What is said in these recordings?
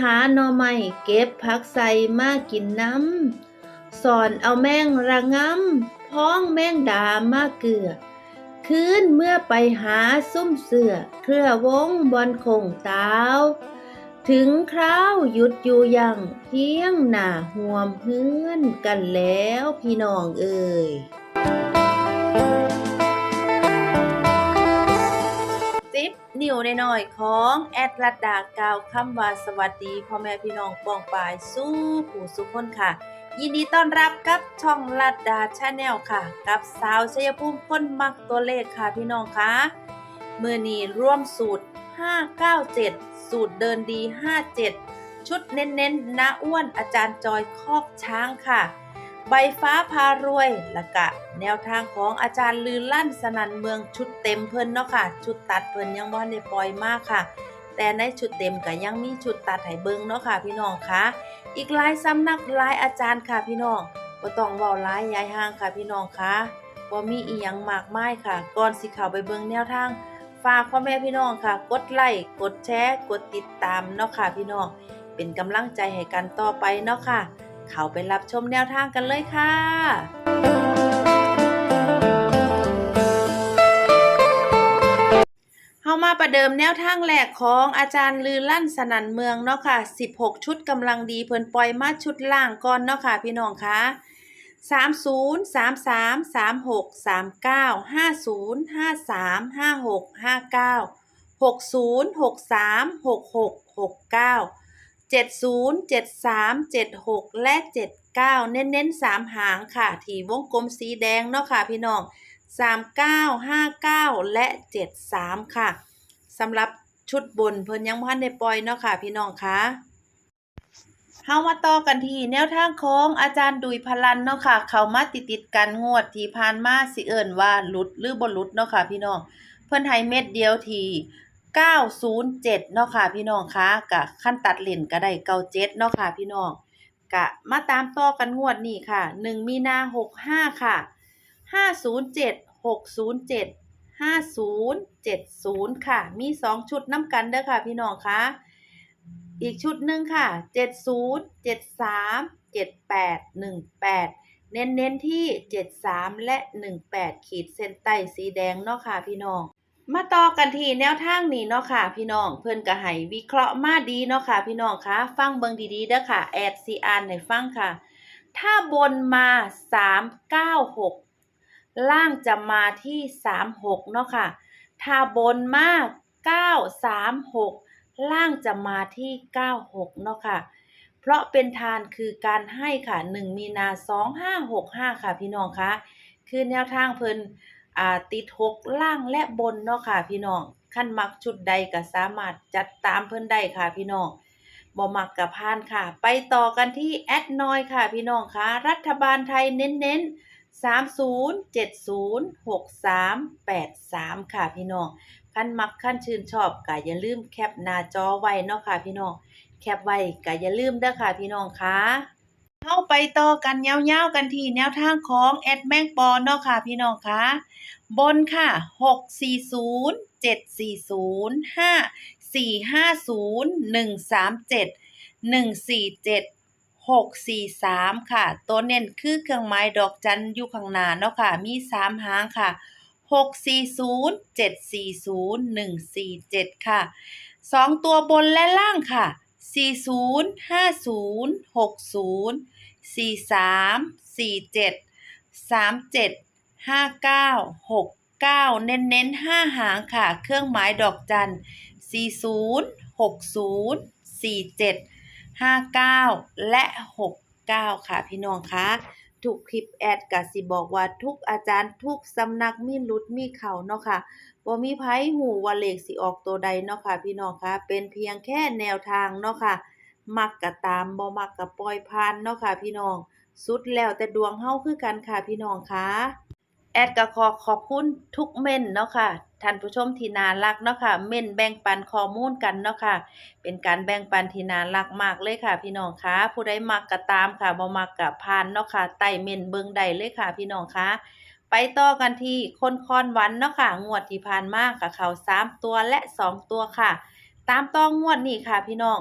หาหน่อไม้เก็บผักใส่มากินน้ำสอนเอาแมงระงำพ้องแมงดามาเกลือ คืนเมื่อไปหาซุ่มเสือเครือวงบอนคงตาวถึงคราวหยุดอยู่ยังเพียงหน้าห่วมเพื่อนกันแล้วพี่น้องเอ่ย นิ้วน้อยๆของแอดลัดดาก่าวคำว่าสวัสดีพ่อแม่พี่น้องปองปายสู้ผู้สุขคนค่ะ ยินดีต้อนรับกับช่องลัดดาชาแนลค่ะ กับสาวชัยภูมิคนมักตัวเลขค่ะพี่น้องคะเมื่อนี้ร่วมสูตร 597 สูตรเดินดี 57 ชุดเน้นๆนะอ้วนอาจารย์จอยคอกช้างค่ะ ใบฟ้าพารวยละกะ แนวทางของอาจารย์ลือลั่นสนันเมืองชุดเต็มเพิ่นเนาะค่ะ ชุดตัดเพิ่นยังบ่ได้ปล่อยมากค่ะ แต่ในชุดเต็มก็ยังมีชุดตัดให้เบิ่งเนาะค่ะพี่น้องคะอีกหลายสำนักหลายอาจารย์ค่ะพี่น้องบ่ต้องเว้าหลายยายห่างค่ะพี่น้องคะบ่มีอีหยังมากมายค่ะ ก่อนสิเข้าไปเบิ่งแนวทางฝากพ่อแม่พี่น้องค่ะ กดไลค์กดแชร์ กดติดตามเนาะค่ะพี่น้องเป็นกำลังใจให้กันต่อไปเนาะค่ะ เข้าไปรับชมแนวทางกันเลยค่ะเฮามาประเดิมแนวทางแรกของอาจารย์ลือลั่นสนันเมืองเนาะค่ะ 16 ชุดกำลังดีเพิ่นปล่อยมาชุดล่างก่อนเนาะค่ะพี่น้องคะ30 33 36 39 50 53 56 59 60 63 66 69 70 73 76 และ 79 เน้นๆ 3 หางค่ะ ที่วงกลมสีแดงเนาะค่ะพี่น้อง 39 59 และ 73 ค่ะสำหรับชุดบนเพิ่นยังบ่ทันได้ปล่อยเนาะค่ะพี่น้องคะเฮามาต่อกันที่แนวทางของอาจารย์ดุยพลันเนาะค่ะ เข้ามาติดๆกันงวดที่ผ่านมาสิเอิ้นว่าหลุดหรือบ่หลุดเนาะค่ะพี่น้อง เพิ่นให้เม็ดเดียวที 907เนาะค่ะพี่น้องคะกะขั้นตัดเลนก็ได้97เนาะค่ะพี่น้องกะมาตามต่อกันงวดนี้ค่ะ 1 มีนา65 ค่ะ 507 607 5070 ค่ะ มี 2 ชุดน้ำกันเด้อค่ะพี่น้องคะอีกชุดหนึ่งค่ะ 70 73 78 18 เน้นๆที่ 73 และ 18 ขีดเส้นใต้สีแดงเนาะค่ะพี่น้อง มาต่อกันที่แนวทางนี้เนาะค่ะ พี่น้องเพิ่อนก็ให้วิเคราะห์มาดีเนาะค่ะ พี่น้องคะฟังเบิ่งดีๆเด้อค่ะแอดซีอ่านให้ฟังค่ะ ถ้าบนมา396ล่างจะมาที่36เนาะค่ะ ถ้าบนมา936ล่างจะมาที่96เนาะค่ะ เพราะเป็นทานคือการให้ค่ะ1มีนา2565ค่ะ พี่น้องคะคือแนวทางเพิ่น อ่าติดหกล่างและบนเนาะค่ะพี่น้องขั้นมักชุดใดก็สามารถจัดตามเพิ่นได้ค่ะพี่น้องบ่มักกับพานค่ะ ไปต่อกันที่แอดนอยค่ะพี่น้องคะรัฐบาลไทยเน้นๆ30 70 63 83ค่ะพี่น้องขั้นมักขั้นชื่นชอบก็อย่าลืมแคปหน้าจอไว้เนาะค่ะพี่น้องแคปไว้ก็อย่าลืมเด้อค่ะพี่น้องค่ะ เข้าไปต่อกันยาวๆกันที่แนวทางของแอดแมงปอนเนาะค่ะพี่น้องคะบนค่ะหกสี่ศูนย์เจ็ดสี่ศูนย์ห้าสี่ห้าศูนย์หนึ่งสามเจ็ดหนึ่งสี่เจ็ดหกสี่สามค่ะ ตัวเน้นคือเครื่องหมายดอกจันอยู่ข้างหน้าเนาะค่ะ มีสามหางค่ะหกสี่ศูนย์เจ็ดสี่ศูนย์หนึ่งสี่เจ็ดค่ะสองตัวบนและล่างค่ะ สี่ศูนย์ห้าศูนย์หกศูนย์สี่สามสี่เจ็ดสามเจ็ดห้าเก้าหกเก้าเน้นเน้นห้าหางค่ะ เครื่องหมายดอกจันสี่ศูนย์หกศูนย์สี่เจ็ดห้าเก้าและหกเก้าค่ะพี่น้องคะ ทุกคลิปแอดกะสิบอกว่าทุกอาจารย์ทุกสำนักมีลุดมีเข่าเนาะค่ะบ่มีไผหูว่าเลขสิออกตัวใดเนาะค่ะพี่น้องคะเป็นเพียงแค่แนวทางเนาะค่ะ มักกะตามบ่มักกะปล่อยผ่านเนาะค่ะพี่น้อง สุดแล้วแต่ดวงเฮาคือกันค่ะพี่น้องคะแอดก็ขอขอบคุณทุกเม่นเนาะค่ะ ท่านผู้ชมที่น่ารักเนาะค่ะเม่นแบ่งปันข้อมูลกันเนาะค่ะ เป็นการแบ่งปันที่น่ารักมากเลยค่ะ พี่น้องคะผู้ใดมักก็ตามค่ะบ่มักก็ผ่านเนาะค่ะไต่เม่นเบิ่งได้เลยค่ะ พี่น้องคะไปต่อกันที่คนคอนวันเนาะค่ะ งวดที่ผ่านมากับเขา3ตัวและ2ตัวค่ะ ตามต้องงวดนี้ค่ะพี่น้อง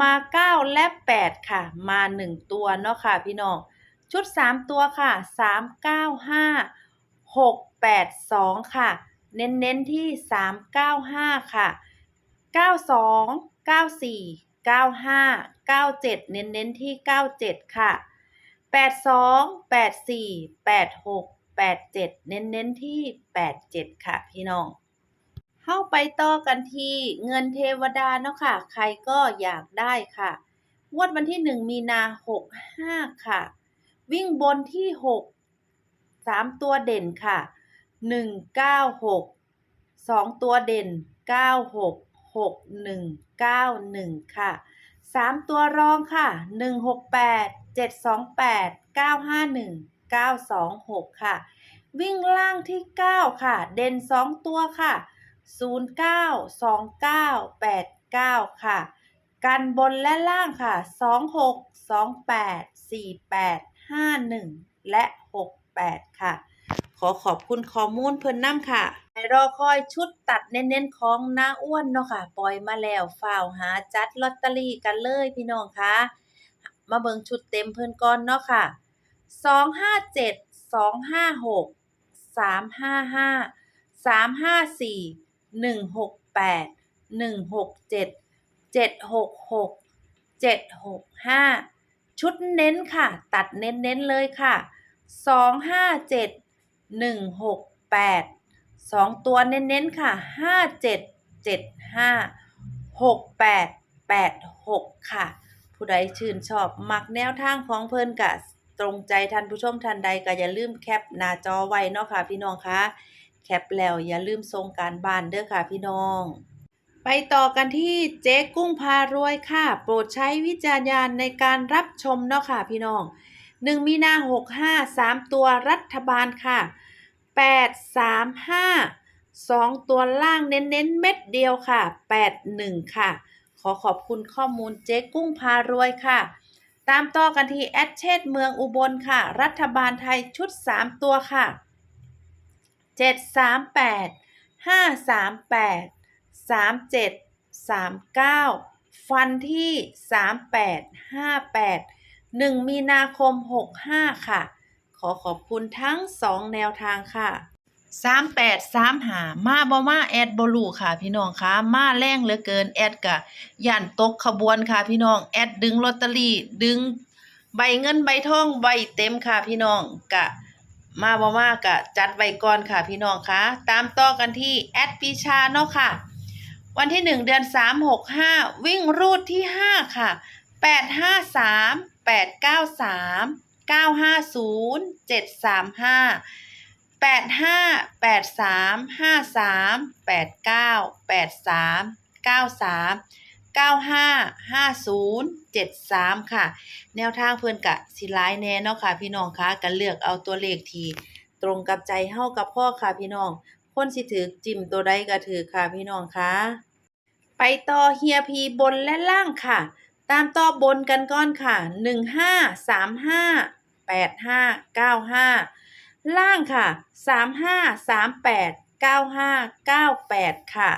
มาเก้าและแปดค่ะ มาหนึ่งตัวเนาะค่ะ พี่น้อง ชุดสามตัวค่ะสามเก้าห้าหกแปดสองค่ะ เน้นเน้นๆที่สามเก้าห้าค่ะเก้าสองเก้าสี่เก้าห้าเก้าเจ็ดเน้นเน้นๆที่เก้าเจ็ดค่ะแปดสองแปดสี่แปดหกแปดเจ็ดเน้นเน้นๆที่แปดเจ็ดค่ะ พี่น้องเข้าไปต่อกันที่เงินเทวดาเนาะค่ะ ใครก็อยากได้ค่ะงวดวันที่หนึ่งมีนาหกห้าค่ะ วิ่งบนที่หกสามตัวเด่นค่ะ หนึ่งเก้าหกสองตัวเด่นเก้าหกหกหนึ่งเก้าหนึ่งค่ะสามตัวรองค่ะหนึ่งหกแปดเจ็ดสองแปดเก้าห้าหนึ่งเก้าสองหกค่ะ วิ่งล่างที่เก้าค่ะ เด่นสองตัวค่ะศูนย์เก้าสองเก้าแปดเก้าค่ะ กันบนและล่างค่ะสองหกสองแปดสี่แปดห้าหนึ่งและหกแปดค่ะ ขอขอบคุณข้อมูลเพิ่นน้ำค่ะในรอคอยชุดตัดเน้นๆของน้าอ้วนเนาะค่ะ ปล่อยมาแล้วฝ่าวหาจัดลอตเตอรี่กันเลยพี่น้องคะมาเบิ่งชุดเต็มเพิ่นก่อนเนาะค่ะสองห้าเจ็ดสองห้าหกสามห้าห้าสามห้าสี่หนึ่งหกแปดหนึ่งหกเจ็ดเจ็ดหกหกเจ็ดหกห้าชุดเน้นค่ะ ตัดเน้นเน้นๆเลยค่ะส องห้าเจ็ดหนึ่งหกแปดสองตัวเน้นๆค่ะห้าเจ็ดเจ็ดห้าหกแปดแปดหกค่ะ ผู้ใดชื่นชอบ มักแนวทางของเพิ่นกะตรงใจท่านผู้ชมท่านใดก็อย่าลืมแคปหน้าจอไว้เนาะค่ะ พี่น้องคะแคปแล้วอย่าลืมส่งการบ้านเด้อค่ะพี่น้อง ไปต่อกันที่เจ๊กุ้งพารวยค่ะ โปรดใช้วิจารณญาณในการรับชมเนาะค่ะพี่น้อง หนึ่งมีนาหกห้าสามตัวรัฐบาลค่ะแปดสามห้าสองตัวล่างเน้นๆ เม็ดเดียวค่ะแปดหนึ่งค่ะ ขอขอบคุณข้อมูลเจ๊กุ้งพารวยค่ะ ตามต่อกันที่แอดเชษเมืองอุบลค่ะ รัฐบาลไทยชุด 3 ตัวค่ะ 738 538 37 39 ฟันที่ 38 58 1 มีนาคม 65 ค่ะ ขอขอบคุณทั้ง 2 แนวทางค่ะสามแปดสามหามาบ่มาแอดบ่รู้ค่ะ พี่น้องคะมาแรงเหลือเกินแอดกะย่านตกขบวนค่ะ พี่น้องแอดดึงลอตเตอรี่ดึงใบเงินใบทองใบเต็มค่ะ พี่น้องกะ มาบ่มากะจัดไว้ก่อนค่ะ พี่น้องคะตามต่อกันที่แอดปีชาเนาะค่ะ วันที่1เดือน3 6 5วิ่งรูดที่5ค่ะ8 5 3 8 9 3 9 5 0 7 3 5แปดห้าแปดสามห้าสามแปดเก้าแปดสามเก้าสาม เก้าห้าห้าศูนย์เจ็ดสามค่ะ แนวทางเพื่อนกะสิหลายแน่เนาะค่ะ พี่น้องคะกันเลือกเอาตัวเลขทีตรงกับใจเฮากับพ่อค่ะพี่น้อง คนสิถือจิ้มตัวใดก็ถือค่ะพี่น้องคะไปต่อเฮียพีบนและล่างค่ะ ตามต่อบนกันก่อนค่ะหนึ่งห้าสามห้าแปดห้าเก้าห้าล่างค่ะสามห้าสามแปดเก้าห้าเก้าแปดค่ะ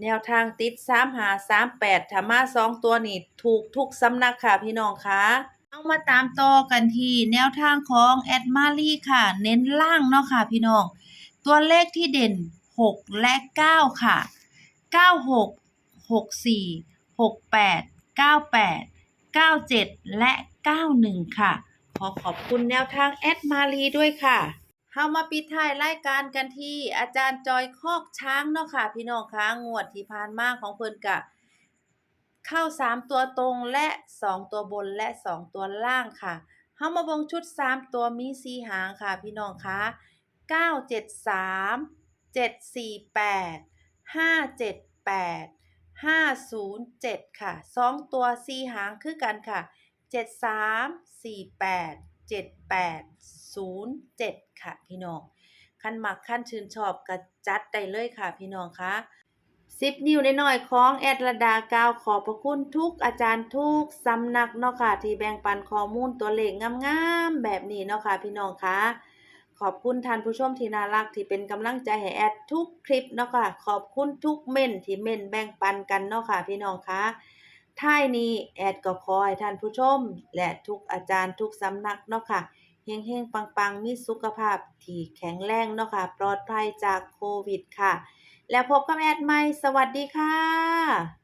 แนวทางติดสามหาสามแปดถ้ามาสองตัวนี่ถูกทุกสำนักค่ะพี่น้องคะเอามาตามต่อกันที่แนวทางของแอดมารีค่ะ เน้นล่างเนาะค่ะพี่น้อง ตัวเลขที่เด่นหกและเก้าค่ะเก้า หกหกสี่หกแปดเก้าแปดเก้าเจ็ดและเก้าหนึ่งค่ะ ขอขอบคุณแนวทางแอดมารีด้วยค่ะเฮามาปิดท้ายรายการกันที่อาจารย์จอยคอกช้างเนาะค่ะ พี่น้องคะงวดที่ผ่านมาของเพิ่นกะ เข้า 3 ตัวตรงและ 2 ตัวบนและ 2 ตัวล่างค่ะเฮามาบงชุด 3 ตัวมี4หางค่ะ พี่น้องคะ973 748 578 507 ค่ะ 2 ตัว 4 หางคือกันค่ะเจ็ดสามสี่แปดเจ็ดแปดศูนย์เจ็ดค่ะพี่น้องขั้นมักขั้นชื่นชอบกระจัดได้เลยค่ะพี่น้องคะสิบนิ้วน้อยๆของแอดระดากาวขอบพระคุณทุกอาจารย์ทุกสำนักเนาะค่ะที่แบ่งปันข้อมูลตัวเลขงามๆแบบนี้เนาะค่ะพี่น้องคะ ขอบคุณท่านผู้ชมที่น่ารักที่เป็นกำลังใจให้แอดทุกคลิปเนาะค่ะ ขอบคุณทุกเม่นที่เม่นแบ่งปันกันเนาะค่ะ พี่น้องคะท้ายนี้แอดก็ขอให้ท่านผู้ชม และทุกอาจารย์ทุกสำนักเนาะค่ะเฮงๆ ปังๆ มีสุขภาพที่แข็งแรงเนาะค่ะ ปลอดภัยจากโควิดค่ะ แล้วพบกับแอดใหม่ สวัสดีค่ะ